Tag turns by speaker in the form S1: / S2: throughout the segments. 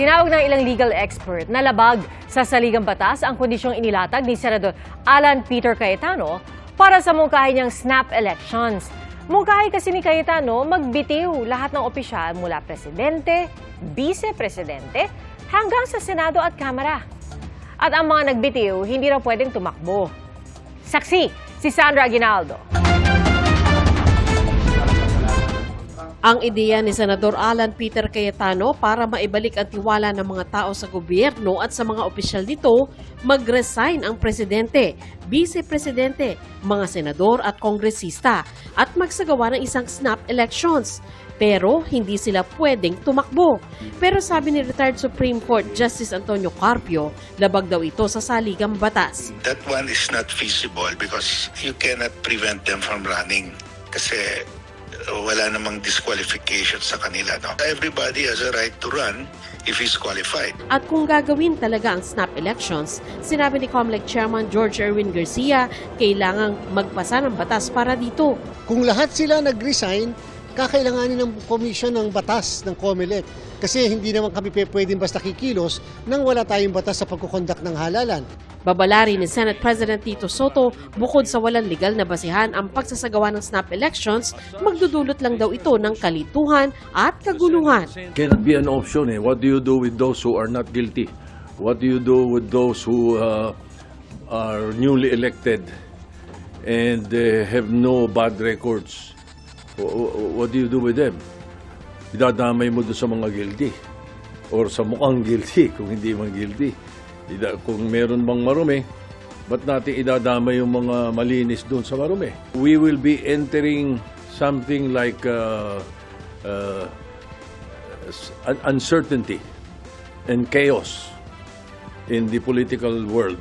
S1: Tinawag ng ilang legal expert na labag sa saligang batas ang kondisyong inilatag ni Senador Alan Peter Cayetano para sa mungkahi niyang snap elections. Mungkahi kasi ni Cayetano magbitiw lahat ng opisyal mula presidente, vice-presidente, hanggang sa Senado at Kamara. At ang mga nagbitiw, hindi raw pwedeng tumakbo. Saksi, si Sandra Aguinaldo.
S2: Ang ideya ni Senador Alan Peter Cayetano para maibalik ang tiwala ng mga tao sa gobyerno at sa mga opisyal nito, mag-resign ang presidente, vice-presidente, mga senador at kongresista at magsagawa ng isang snap elections. Pero hindi sila pwedeng tumakbo. Pero sabi ni retired Supreme Court Justice Antonio Carpio, labag daw ito sa saligang batas.
S3: that one is not feasible because you cannot prevent them from running kasi wala namang disqualification sa kanila. No? Everybody has a right to run if he's qualified.
S2: At kung gagawin talaga ang snap elections, sinabi ni COMELEC Chairman George Erwin Garcia, kailangang magpasa ng batas para dito.
S4: Kung lahat sila nag-resign, kakailanganin ng komisyon ng batas ng COMELEC. Kasi hindi naman kami pwedeng basta kikilos nang wala tayong batas sa pagkukondak ng halalan.
S2: Babalari ni Senate President Tito Soto, bukod sa walang legal na basihan ang pagsasagawa ng snap elections, magdudulot lang daw ito ng kalituhan at kaguluhan.
S5: cannot be an option. Eh. What do you do with those who are not guilty? What do you do with those who uh, are newly elected and uh, have no bad records? Wh- wh- What do you do with them? Idadamay mo doon sa mga guilty or sa mukhang guilty kung hindi man guilty. Ida- Kung meron bang marumi, ba't natin idadamay yung mga malinis doon sa marumi? We will be entering something like uh, uh, un- uncertainty and chaos in the political world.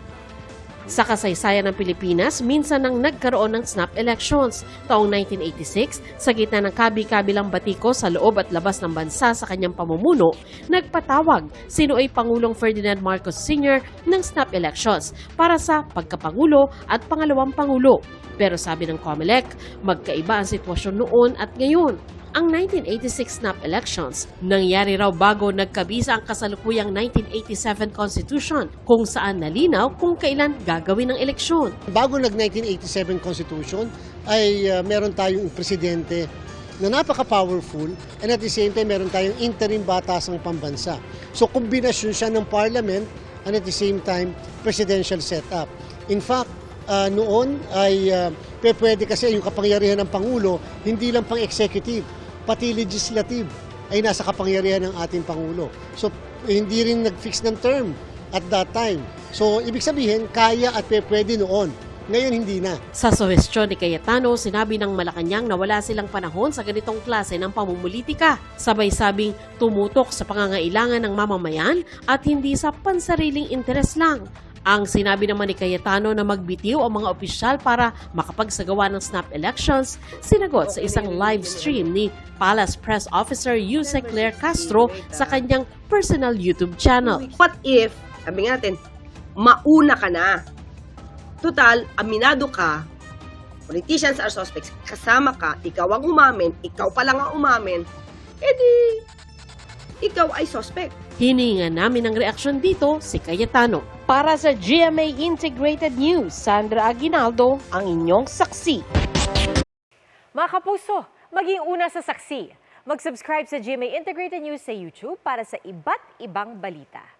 S2: Sa kasaysayan ng Pilipinas, minsan nang nagkaroon ng snap elections. Taong 1986, sa gitna ng kabi-kabilang batiko sa loob at labas ng bansa sa kanyang pamumuno, nagpatawag sino ay Pangulong Ferdinand Marcos Sr. ng snap elections para sa pagkapangulo at pangalawang pangulo. Pero sabi ng COMELEC, magkaiba ang sitwasyon noon at ngayon. Ang 1986 snap elections nangyari raw bago nagkabisa ang kasalukuyang 1987 Constitution kung saan nalinaw kung kailan gagawin ang eleksyon.
S4: Bago nag-1987 Constitution, ay uh, meron tayong presidente na napaka-powerful and at the same time meron tayong interim batasang pambansa. So kombinasyon siya ng parliament and at the same time presidential setup. In fact, uh, noon ay uh, pwede kasi yung kapangyarihan ng Pangulo, hindi lang pang executive, pati legislative ay nasa kapangyarihan ng ating Pangulo. So hindi rin nag-fix ng term at that time. So ibig sabihin, kaya at pwede noon. Ngayon hindi na.
S2: Sa suhestyon ni Cayetano, sinabi ng Malacanang na wala silang panahon sa ganitong klase ng pamumulitika. Sabay sabing tumutok sa pangangailangan ng mamamayan at hindi sa pansariling interes lang. Ang sinabi naman ni Cayetano na magbitiw ang mga opisyal para makapagsagawa ng snap elections, sinagot sa isang live stream ni Palace Press Officer Yusek Claire Castro sa kanyang personal YouTube channel.
S6: What if, sabi natin, mauna ka na? Total, aminado ka, politicians are suspects, kasama ka, ikaw ang umamin, ikaw pa lang ang umamin, edi, ikaw ay suspect.
S2: Hininga namin ng reaksyon dito si Cayetano.
S7: Para sa GMA Integrated News, Sandra Aguinaldo, ang inyong saksi.
S1: Mga kapuso, maging una sa saksi. Mag-subscribe sa GMA Integrated News sa YouTube para sa iba't ibang balita.